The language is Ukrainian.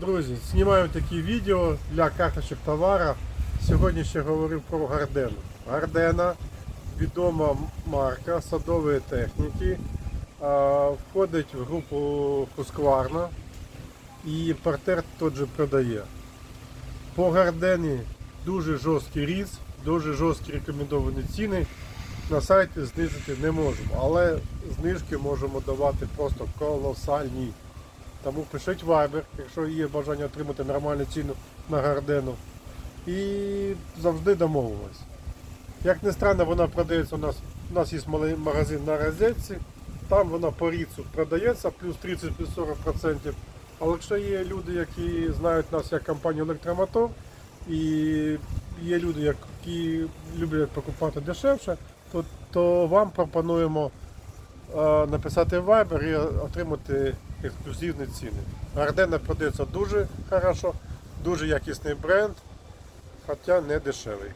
Друзі, знімаю такі відео для карточок товарів. Сьогодні ще говорив про Гардену. Гардена відома марка садової техніки. Входить в групу Husqvarna і імпортер тот же продає. По Гардені дуже жорсткий різ, дуже жорсткі рекомендовані ціни. На сайті знизити не можемо, але знижки можемо давати просто колосальні. Тому пишіть Viber, якщо є бажання отримати нормальну ціну на гардену. І завжди домовимось. Як не странно, вона продається у нас. У нас є малий магазин на розетці, там вона по ріцу продається, плюс 30-40%. Але якщо є люди, які знають нас як компанію Електромотор, і є люди, які люблять покупати дешевше, то, то вам пропонуємо е, написати Viber і отримати ексклюзивні ціни. Гардена продається дуже хорошо, дуже якісний бренд, хоча не дешевий.